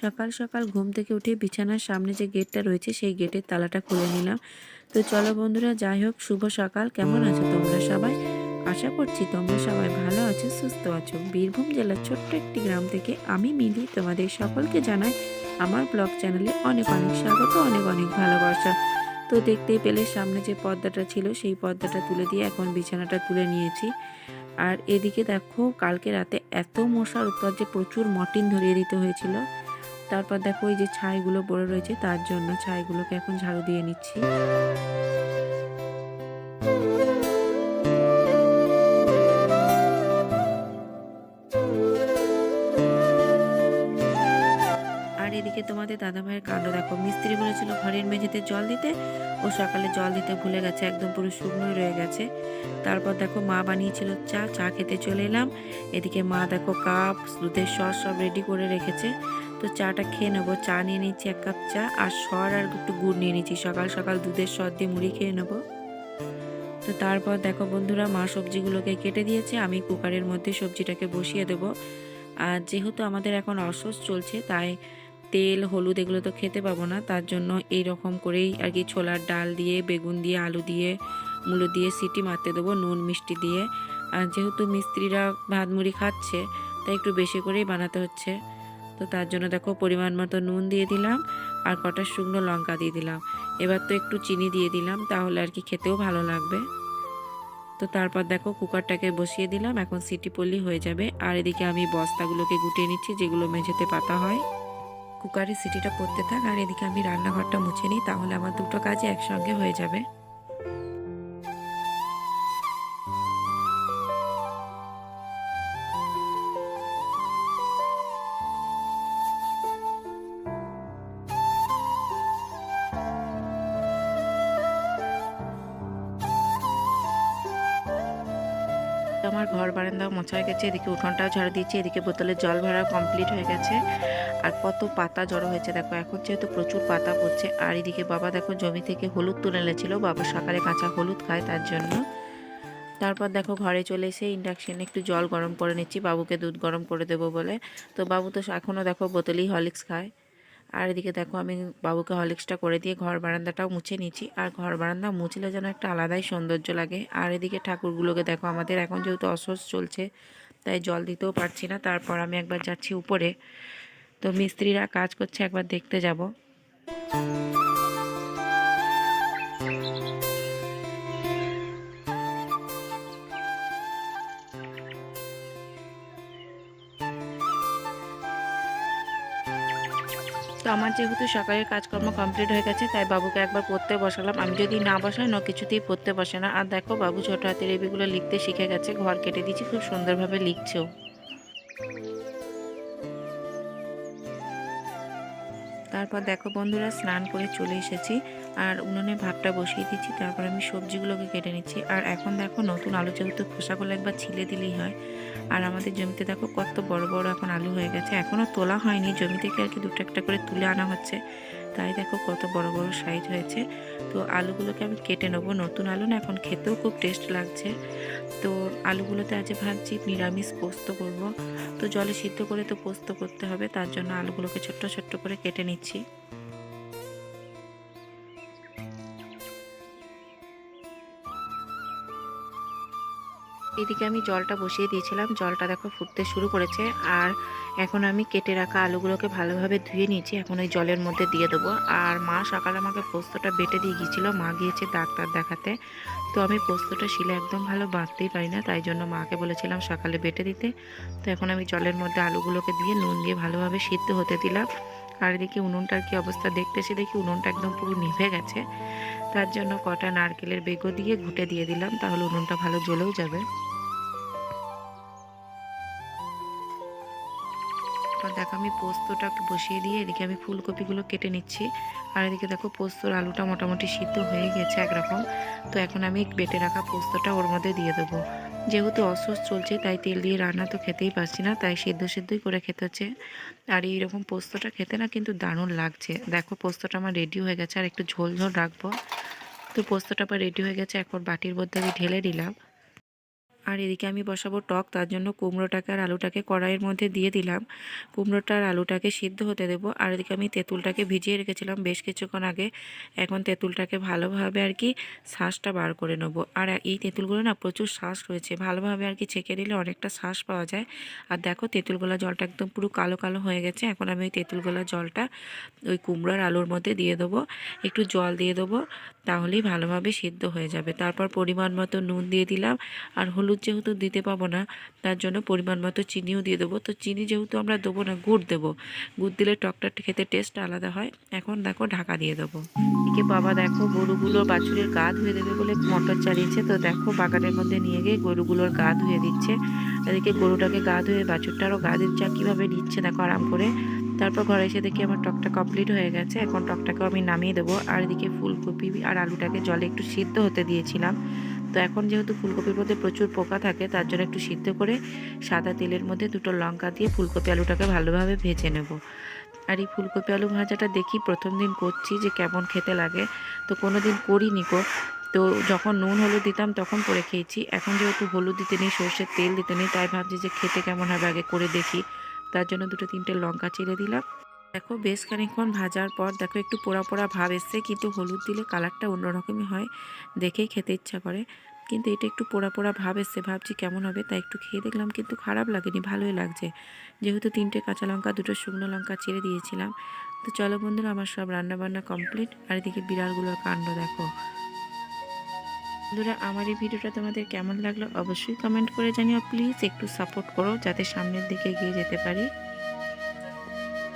সকাল সকাল ঘুম থেকে উঠে বিছানার সামনে যে গেটটা রয়েছে, সেই গেটের তালাটা খুলে নিলাম। তো চলো বন্ধুরা, যাই হোক, শুভ সকাল। কেমন আছো তোমরা সবাই? আশা করছি তোমরা সবাই ভালো আছো, সুস্থ আছো। বীরভূম জেলার ছোট্ট একটি গ্রাম থেকে আমি মিলি তোমাদের সকলকে জানাই আমার ব্লগ চ্যানেলে অনেক অনেক স্বাগত, অনেক অনেক ভালোবাসা। তো দেখতেই পেলে সামনে যে পর্দাটা ছিল, সেই পর্দাটা তুলে দিয়ে এখন বিছানাটা তুলে নিয়েছি। আর এদিকে দেখো, কালকে রাতে এত মশার উত্তর যে প্রচুর মটিন ধরিয়ে দিতে হয়েছিল। তারপর দেখো এই যে ছাইগুলো পড়ে রয়েছে, তার জন্য ছাইগুলোকে এখন ঝাড়ু দিয়ে নিচ্ছি। এদিকে তোমাদের দাদাভাইয়ের কাণ্ড দেখো। মিস্ত্রি বলেছিল ঘরের মেঝেতে জল দিতে, ও সকালে জল দিতে ভুলে গেছে, একদম পুরো শুকনোই রয়ে গেছে। তারপর দেখো মা বানিয়েছিল চা চা খেতে চলে এলাম। এদিকে মা দেখো কাপ, দুধের সস সব রেডি করে রেখেছে। তো চাটা খেয়ে নেব। চা নিয়ে নিচ্ছি এক কাপ চা আর সর আর একটু গুড় নিয়ে নিচ্ছি। সকাল সকাল দুধের সর দিয়ে মুড়ি খেয়ে নেব। তো তারপর দেখো বন্ধুরা, মা সবজিগুলোকে কেটে দিয়েছে। আমি কুকারের মধ্যে সবজিটাকে বসিয়ে দেবো। আর যেহেতু আমাদের এখন অসুস্থ চলছে, তাই তেল, হলুদ এগুলো তো খেতে পাবো না। তার জন্য এই রকম করেই আর কি ছোলার ডাল দিয়ে, বেগুন দিয়ে, আলু দিয়ে, মূলো দিয়ে সিটি মারতে দেবো, নুন, মিষ্টি দিয়ে। আর যেহেতু মিস্ত্রিরা ভাত মুড়ি খাচ্ছে, তাই একটু বেশি করেই বানাতে হচ্ছে। তো তার জন্য দেখো পরিমাণ মতো নুন দিয়ে দিলাম আর কটা শুকনো লঙ্কা দিয়ে দিলাম। এবার তো একটু চিনি দিয়ে দিলাম, তাহলে আর কি খেতেও ভালো লাগবে। তো তারপর দেখো কুকারটাকে বসিয়ে দিলাম, এখন সিটি পল্লি হয়ে যাবে। আর এদিকে আমি বস্তাগুলোকে গুটিয়ে নিচ্ছি, যেগুলো মেঝেতে পাতা হয়। কুকারে সিটিটা পড়তে থাক, আর এদিকে আমি রান্নাঘরটা মুছে নিই, তাহলে আমার দুটো কাজই একসঙ্গে হয়ে যাবে। আমার ঘর বারান্দা মোছা হয়ে গেছে, এদিকে উঠোনটাও ঝাড়ু দিয়েছি, এদিকে বোতলে জল ভরা কমপ্লিট হয়ে গেছে। আর কত পাতা জড়ো হয়েছে দেখো, এখন যেহেতু প্রচুর পাতা পড়ছে, আর এদিকে বাবা দেখো জমি থেকে হলুদ তুলে এনেছিল, বাবা সকালে কাঁচা হলুদ খায় তার জন্য। তারপর দেখো ঘরে চলে এসে ইন্ডাকশানে একটু জল গরম করে নিচ্ছি, বাবুকে দুধ গরম করে দেবো বলে। তো বাবু তো এখনও দেখো বোতলেই হরলিক্স খায়। আর এদিকে দেখো আমি বাবুকে হরলিক্সটা করে দিয়ে ঘর বারান্দাটাও মুছে নিচ্ছি আর ঘর বারান্দা মুছলে যেন একটা আলাদাই সৌন্দর্য লাগে। আর এদিকে ঠাকুরগুলোকে দেখো, আমাদের এখন যেহেতু অসস চলছে, তাই জল দিতেও পারছি না। তারপর আমি একবার যাচ্ছি উপরে। তো মিস্ত্রিরা কাজ করছে, একবার দেখতে যাব। তো আমার যেহেতু সকালের কাজকর্ম কমপ্লিট হয়ে গেছে, তাই বাবুকে একবার পড়তে বসালাম। আমি যদি না বসাই না কিছুতেই পড়তে বসে না। আর দেখো, বাবু ছোট হাতের এবিগুলো লিখতে শিখে গেছে। ঘর কেটে দিচ্ছি খুব সুন্দরভাবে লিখছেও তারপর দেখো বন্ধুরা, স্নান করে চলে এসেছি। আর উনুনে ভাতটা বসিয়ে দিচ্ছি, তারপর আমি সবজিগুলোকে কেটে নিচ্ছি। আর এখন দেখো নতুন আলু যেহেতু খোসাগুলো একবার ছিলে দিলেই হয়। আর আমাদের জমিতে দেখো কত বড় বড় এখন আলু হয়ে গেছে। এখনও তোলা হয়নি জমি থেকে আর কি দুটো একটা করে তুলে আনা হচ্ছে? তাই দেখো কত বড় বড় সাইজ হয়েছে। তো আলুগুলোকে আমি কেটে নেব। নতুন আলু না, এখন খেতেও খুব টেস্ট লাগছে। তো আলুগুলোতে আজ ভাবছি নিরামিষ পোস্ত করব। তো জলে সিদ্ধ করে তো পোস্ত করতে হবে, তার জন্য আলুগুলোকে ছোট্ট ছোট্ট করে কেটে নিচ্ছি। এদিকে আমি জলটা বসিয়ে দিয়েছিলাম। জলটা দেখো ফুটতে শুরু করেছে। আর এখন আমি কেটে রাখা আলুগুলোকে ভালোভাবে ধুয়ে নিয়েছি। এখন ওই জলের মধ্যে দিয়ে দেবো। আর মা সকালে আমাকে পোস্তটা বেটে দিয়ে গিয়েছিল। মা গিয়েছে ডাক্তার দেখাতে। তো আমি পোস্তটা শিলে একদম ভালো বাঁধতেই পারি না। তাই জন্য মাকে বলেছিলাম সকালে বেটে দিতে। তো এখন আমি জলের মধ্যে আলুগুলোকে দিয়ে নুন দিয়ে ভালোভাবে সিদ্ধ হতে দিলাম। আর এদিকে উনুনটার কি অবস্থা দেখতে এসে দেখি উনুনটা একদম পুরো নিভে গেছে। তার জন্য কটা নারকেলের বেগো দিয়ে ঘুটে দিয়ে দিলাম, তাহলে উনুনটা ভালো জ্বলেও যাবে। তারপর দেখো আমি পোস্তটা বসিয়ে দিয়ে এদিকে আমি ফুলকপিগুলো কেটে নিচ্ছি। আর এদিকে দেখো পোস্তর আলুটা মোটামুটি সিদ্ধ হয়ে গেছে একরকম। তো এখন আমি বেটে রাখা পোস্তটা ওর মধ্যে দিয়ে দেবো। যেহেতু অসুস্থ চলছে, তাই তেল দিয়ে রান্না তো খেতেই পারছি না, তাই সিদ্ধ সিদ্ধই করে খেতে হচ্ছে। আর এইরকম পোস্তটা খেতে না কিন্তু দারুণ লাগছে। দেখো পোস্তটা আমার রেডি হয়ে গেছে, আর একটু ঝোল ঝোল রাখব। তো পোস্তটা আবার রেডি হয়ে গেছে, এখন বাটির মধ্যে আমি ঢেলে দিলাম আর এদিকে আমি বসাবো টক, তার জন্য কুমড়োটাকে আর আলুটাকে কড়াইয়ের মধ্যে দিয়ে দিলাম। কুমড়োটা আর আলুটাকে সিদ্ধ হতে দেবো। আর এদিকে আমি তেঁতুলটাকে ভিজিয়ে রেখেছিলাম বেশ কিছুক্ষণ আগে। এখন তেঁতুলটাকে ভালোভাবে আর কি শ্বাসটা বার করে নেব। আর এই তেঁতুলগুলো না প্রচুর শ্বাস রয়েছে। ভালোভাবে আর কি ছেঁকে দিলে অনেকটা শ্বাস পাওয়া যায়। আর দেখো তেঁতুলগোলা জলটা একদম পুরো কালো কালো হয়ে গেছে। এখন আমি ওই তেঁতুলগোলা জলটা ওই কুমড়োর আলুর মধ্যে দিয়ে দেবো। একটু জল দিয়ে দেবো। তাহলেই ভালোভাবে সিদ্ধ হয়ে যাবে। তারপর পরিমাণ মতো নুন দিয়ে দিলাম। আর হলুদ যেহেতু দিতে পাবো না, তার জন্য পরিমাণ মতো চিনিও দিয়ে দেবো। তো চিনি যেহেতু আমরা দেবো না, গুড় দেবো। গুড় দিলে টকটা খেতে টেস্ট আলাদা হয়। এখন দেখো ঢাকা দিয়ে দেবো। এদিকে বাবা দেখো গরুগুলো বাছুরের গা ধুয়ে দেবে বলে মোটর চালিয়েছে। তো দেখো বাগানের মধ্যে নিয়ে গিয়ে গরুগুলোর গা ধুয়ে দিচ্ছে। এদিকে গরুটাকে গা ধুয়ে বাছুরটারও গা দিচ্ছে কীভাবে নিচ্ছে দেখো আরাম করে। তারপর ঘরে এসে দেখি আমার টকটা কমপ্লিট হয়ে গেছে। এখন টকটাকেও আমি নামিয়ে দেবো। আর এদিকে ফুলকপি আর আলুটাকে জলে একটু সিদ্ধ হতে দিয়েছিলাম। তো এখন যেহেতু ফুলকপির মধ্যে প্রচুর পোকা থাকে, তার জন্য একটু সিদ্ধ করে সাদা তেলের মধ্যে দুটো লঙ্কা দিয়ে ফুলকপি আলুটাকে ভালোভাবে ভেজে নেব। আর এই ফুলকপি আলু ভাজাটা দেখি প্রথম দিন করছি যে কেমন খেতে লাগে। তো কোনো দিন করিনি কো তো যখন নুন, হলুদ দিতাম তখন করে খেয়েছি। এখন যেহেতু হলুদ দিতে নেই, সর্ষের তেল দিতে নেই, তাই ভাবছি যে খেতে কেমন হবে আগে করে দেখি। তার জন্য দুটো তিনটে লঙ্কা চিড়ে দিলাম। দেখো বেশ খানিকক্ষণ ভাজার পর দেখো একটু পোড়া পোড়া ভাব এসছে, কিন্তু হলুদ দিলে কালারটা অন্যরকমই হয়, দেখেই খেতে ইচ্ছা করে। কিন্তু এটা একটু পোড়া পোড়া ভাব এসছে, ভাবছি কেমন হবে, তাই একটু খেয়ে দেখলাম, কিন্তু খারাপ লাগেনি, ভালোই লাগছে। যেহেতু তিনটে কাঁচা লঙ্কা, দুটো শুকনো লঙ্কা চিড়ে দিয়েছিলাম। তো চলো বন্ধুরা, আমার সব রান্নাবান্না কমপ্লিট। আর এদিকে বিড়ালগুলোর কাণ্ড দেখো। বন্ধুরা, আমার এই ভিডিওটা তোমাদের কেমন লাগল অবশ্যই কমেন্ট করে জানিও। প্লিজ একটু সাপোর্ট করো যাতে সামনের দিকে এগিয়ে যেতে পারি।